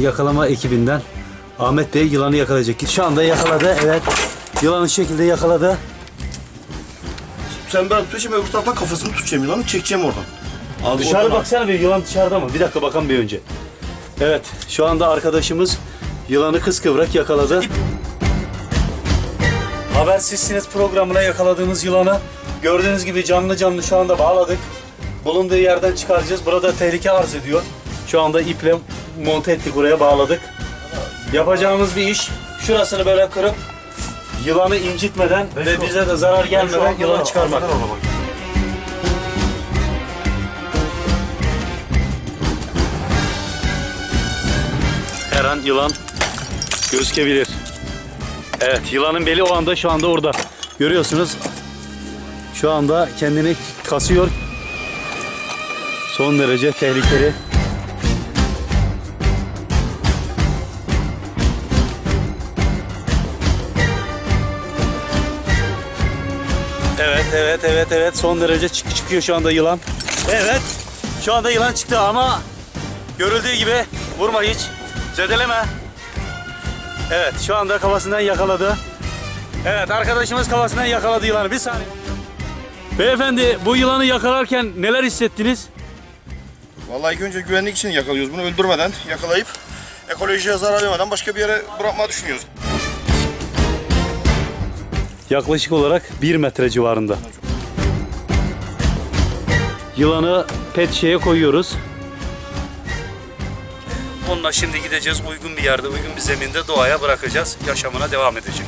yakalama ekibinden Ahmet Bey yılanı yakalayacak. Şu anda yakaladı. Evet. Yılanı şekilde yakaladı. Sen ben tutacağım öbür taraftan kafasını tutacağım yılanı çekeceğim oradan. Abi Dışarı oradan- baksana bir yılan dışarıda mı? Bir dakika bakalım bir önce. Evet şu anda arkadaşımız yılanı kıskıvrak yakaladı. Haber Sizsiniz programına yakaladığımız yılanı gördüğünüz gibi canlı canlı şu anda bağladık. Bulunduğu yerden çıkaracağız. Burada tehlike arz ediyor. Şu anda iple monte ettik buraya bağladık. Yapacağımız bir iş şurasını böyle kırıp yılanı incitmeden ve bize de zarar gelmeden yılanı çıkarmak. Her an yılan gözükebilir. Evet, yılanın beli o anda şu anda orada. Görüyorsunuz. Şu anda kendini kasıyor. Son derece tehlikeli. Evet, evet, evet. Son derece çık çıkıyor şu anda yılan. Evet. Şu anda yılan çıktı ama görüldüğü gibi vurma hiç. Zedeleme. Evet, şu anda kafasından yakaladı. Evet, arkadaşımız kafasından yakaladı yılanı. Bir saniye. Beyefendi, bu yılanı yakalarken neler hissettiniz? Vallahi ilk önce güvenlik için yakalıyoruz bunu öldürmeden yakalayıp ekolojiye zarar vermeden başka bir yere bırakmayı düşünüyoruz. Yaklaşık olarak 1 metre civarında. Yılanı pet şeye koyuyoruz. Onunla şimdi gideceğiz uygun bir yerde, uygun bir zeminde doğaya bırakacağız. Yaşamına devam edecek.